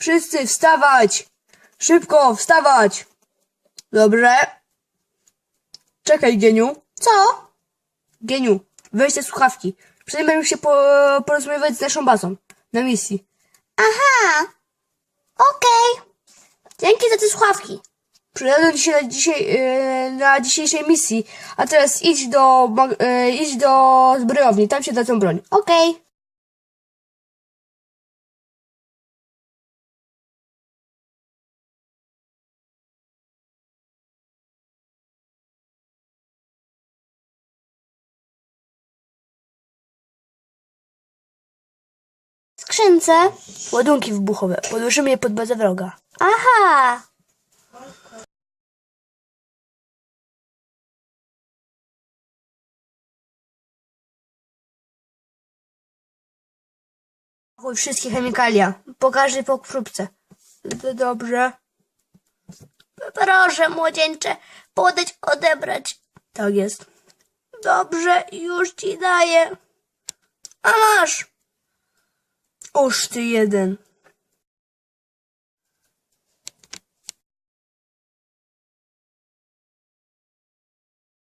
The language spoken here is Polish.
Wszyscy wstawać! Szybko, wstawać! Dobrze. Czekaj, Geniu. Co? Geniu, weź te słuchawki. Przynajmniej będziemy się po, porozumiewać z naszą bazą. Na misji. Aha. Okej. Dzięki za te słuchawki. Przyjadę dzisiaj na, dzisiaj, e, na dzisiejszej misji. A teraz idź do, e, idź do zbrojowni. Tam się dadzą broń. Okej. W skrzynce. Ładunki wybuchowe. Podłożymy je pod bazę wroga. Aha. Chuj, wszystkie chemikalia. Po każdej pokrótce. D- Dobrze. Proszę, młodzieńcze, podać odebrać. Tak jest. Dobrze, już ci daję. A masz. Oż ty jeden.